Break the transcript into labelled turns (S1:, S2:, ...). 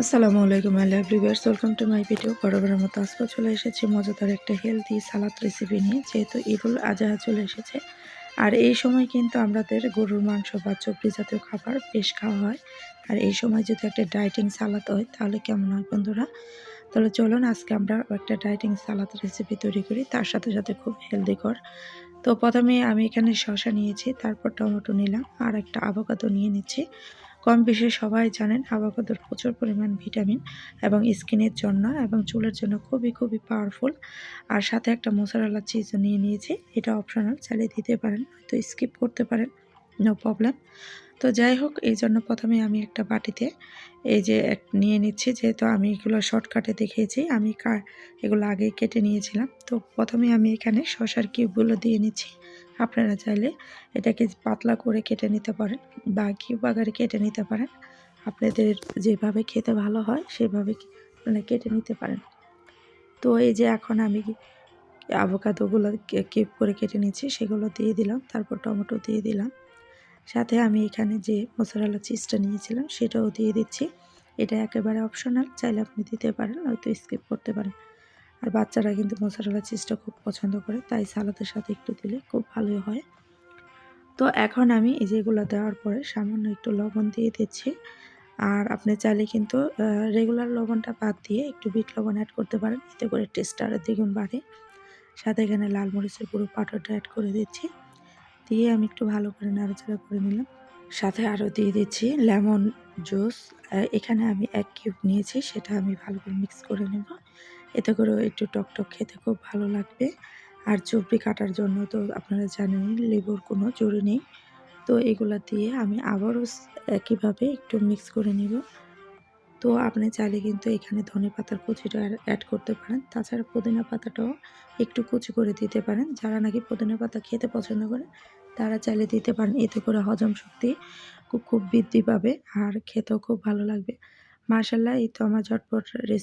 S1: আসসালামু আলাইকুম আল্লাহ viewers welcome to my video. বরাবরের মতো আজকে চলে এসেছি মজাদার একটা হেলদি সালাদ রেসিপি নিয়ে, যেহেতু ঈদুল আজহা চলে এসেছে। আর এই সময় কিন্তু আমাদের গরুর মাংস বা চবরি জাতীয় খাবার বেশ খাওয়া হয়। আর এই সময় যদি একটা ডায়েটিং সালাদ হয়, তাহলে কেমন হয় বন্ধুরা? তাহলে চলুন, আজকে আমরা একটা ডায়েটিং সালাদ রেসিপি তৈরি করি, তার সাথে সাথে খুব হেলদিকর তো প্রথমে আমি এখানে শশা নিয়েছি, তারপর টমেটো নিলাম, আর একটা আቮকাদো নিয়ে নিচ্ছি। কম বেশি সবাই জানেন অ্যাভোকাদোর প্রচুর পরিমাণ ভিটামিন এবং স্কিনের জন্য এবং চুলের জন্য খুবই খুবই পাওয়ারফুল আর সাথে একটা মোসারালা চিজও নিয়ে নিয়েছি। এটা অপশনাল চালিয়ে দিতে পারেন, হয়তো স্কিপ করতে পারেন। নো প্রবলেম তো যাই হোক, এই জন্য প্রথমে আমি একটা বাটিতে এই যে নিয়ে নিচ্ছি, যেহেতু আমি এগুলো শর্টকাটে দেখিয়েছি, আমি এগুলো আগেই কেটে নিয়েছিলাম। তো প্রথমে আমি এখানে শশার কিউবগুলো দিয়ে নিচ্ছি। আপনারা চাইলে এটাকে পাতলা করে কেটে নিতে পারেন বা কিউব আকারে কেটে নিতে পারেন। আপনাদের যেভাবে খেতে ভালো হয়, সেভাবে মানে কেটে নিতে পারেন। তো এই যে এখন আমি আቮকাদোগুলো কিউব করে কেটে নিচ্ছি, সেগুলো দিয়ে দিলাম, তারপর টমেটো দিয়ে দিলাম। সাথে আমি এখানে যে মোসারালা চিজটা নিয়েছিলাম, সেটাও দিয়ে দিচ্ছি। এটা একেবারে অপশনাল চাইলে আপনি দিতে পারেন, হয়তো স্কিপ করতে পারেন। আর বাচ্চারা কিন্তু মোসারেলা চিজটা খুব পছন্দ করে, তাই সালাদের সাথে একটু দিলে খুব ভালোই হয়। তো এখন আমি এই যেগুলো দেওয়ার পরে সামান্য একটু লবণ দিয়ে দিচ্ছি। আর আপনি চাইলে কিন্তু রেগুলার লবণটা বাদ দিয়ে একটু বিট লবণ অ্যাড করতে পারেন, এতে করে টেস্ট আরও দ্বিগুণ বাড়ে। সাথে এখানে লাল মরিচের পুরো পাউডারটা অ্যাড করে দিচ্ছি। দিয়ে আমি একটু ভালো করে নাড়াচাড়া করে নিলাম। সাথে আরও দিয়ে দিচ্ছি লেমন জুস। এখানে আমি এক কিউব নিয়েছি, সেটা আমি ভালো করে মিক্স করে নেব। এতে করেও একটু টকটক খেতে খুব ভালো লাগবে। আর চবড়ি কাটার জন্য তো আপনারা জানেন লেবুর কোনো জোরে নেই। তো এগুলো দিয়ে আমি আবারও একইভাবে একটু মিক্স করে নিব। তো আপনি চাইলে কিন্তু এখানে ধনে পাতার কুচিটা অ্যাড করতে পারেন। তাছাড়া পুদিনা পাতাটাও একটু কুচি করে দিতে পারেন। যারা নাকি পুদিনা পাতা খেতে পছন্দ করে, তারা চাইলে দিতে পারেন। এতে করে হজম শক্তি খুব খুব বৃদ্ধি পাবে আর খেতেও খুব ভালো লাগবে। মার্শাল্লাহ এই তো আমার ঝটপট রেসিপি